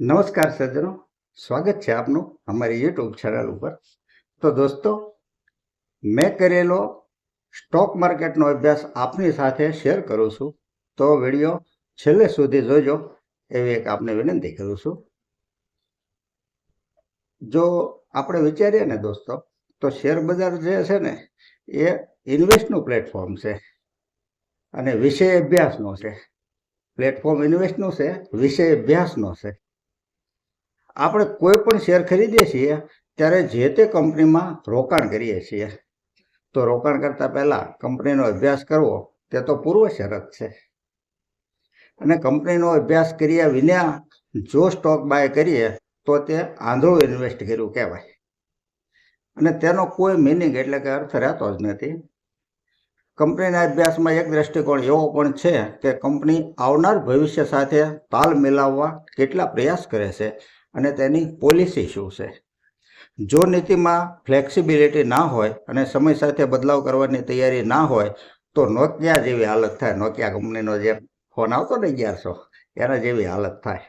નમસ્કાર સજ્જનો. સ્વાગત છે આપનું અમારી યુટ્યુબ ચેનલ ઉપર. તો દોસ્તો, મેં કરેલો સ્ટોક માર્કેટનો અભ્યાસ આપની સાથે શેર કરું છું. તો વીડિયો છેલ્લે સુધી જોજો. એવી એક આપને વિનંતી કરું છું. જો આપણે વિચારીએ ને દોસ્તો, તો શેર બજાર જે છે ને, એ ઇન્વેસ્ટનું પ્લેટફોર્મ છે. અને વિષય અભ્યાસનો છે. પ્લેટફોર્મ ઇન્વેસ્ટનું છે, વિષય અભ્યાસનો છે. આપણે કોઈ પણ શેર ખરીદીએ છીએ, ત્યારે જે તે કંપનીમાં રોકાણ કરીએ છીએ. તો રોકાણ કરતાં પહેલાં કંપનીનો અભ્યાસ કરવો, તે તો પૂર્વ શરત છે. અને કંપનીનો અભ્યાસ કર્યા વિના જો સ્ટોક બાય કરીએ, તો તે આંધળું ઇન્વેસ્ટ કર્યું કહેવાય. અને તેનો કોઈ મિનિંગ એટલે કે અર્થ રહેતો જ નથી. કંપનીના અભ્યાસમાં એક દ્રષ્ટિકોણ એવો પણ છે કે કંપની આવનાર ભવિષ્ય સાથે તાલ મિલાવવા કેટલા પ્રયાસ કરે છે. અને તેની પોલિસી શું છે? જો નીતિમાં ફ્લેક્સિબિલિટી ના હોય અને સમય સાથે બદલાવ કરવાની તૈયારી ના હોય, તો નોકિયા જેવી હાલત થાય. નોકિયા કંપનીનો જે ફોન આવતો ને અગિયારસો એના જેવી હાલત થાય.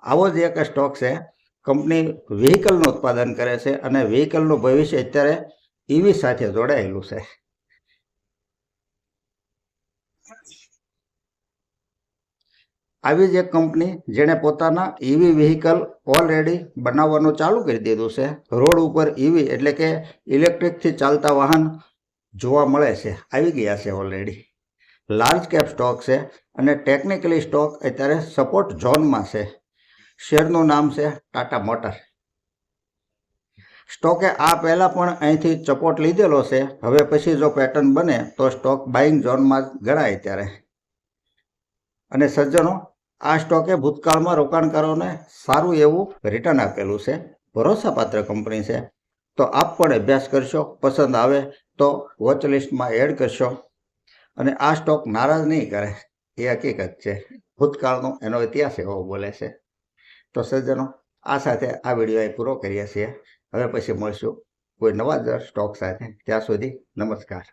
આવો જ એક સ્ટોક છે. કંપની વ્હીકલનું ઉત્પાદન કરે છે અને વ્હીકલનું ભવિષ્ય અત્યારે ઈવી સાથે જોડાયેલું છે. આવી જ એક કંપની જેણે પોતાના ઈવી વ્હીકલ ઓલરેડી બનાવવાનું ચાલુ કરી દીધું છે. રોડ ઉપર ઈવી એટલે કે ઇલેક્ટ્રિકથી ચાલતા વાહન જોવા મળે છે. આવી ગયા છે ઓલરેડી લાર્જ કેપ સ્ટોક છે અને ટેકનિકલી સ્ટોક અત્યારે સપોર્ટ ઝોનમાં છે. શેરનું નામ છે ટાટા મોટર સ્ટોકે આ પહેલાં પણ અહીંથી ચપોટ લીધેલો છે. હવે પછી જો પેટર્ન બને તો સ્ટોક બાઇંગ ઝોનમાં જ ગણાય ત્યારે. અને સજ્જનો આ સ્ટોકે ભૂતકાળમાં રોકાણકારોને સારું એવું રિટર્ન આપેલું છે. ભરોસાપાત્ર કંપની છે. તો આપ પણ અભ્યાસ કરશો, પસંદ આવે તો વોચ લિસ્ટમાં એડ કરશો. અને આ સ્ટોક નારાજ નહીં કરે, એ હકીકત છે. ભૂતકાળનો એનો ઇતિહાસ એવો બોલે છે. તો સજ્જનો, આ સાથે આ વીડિયો પૂરો કરીએ છીએ. હવે પછી મળશું કોઈ નવા સ્ટોક સાથે. ત્યાં સુધી નમસ્કાર.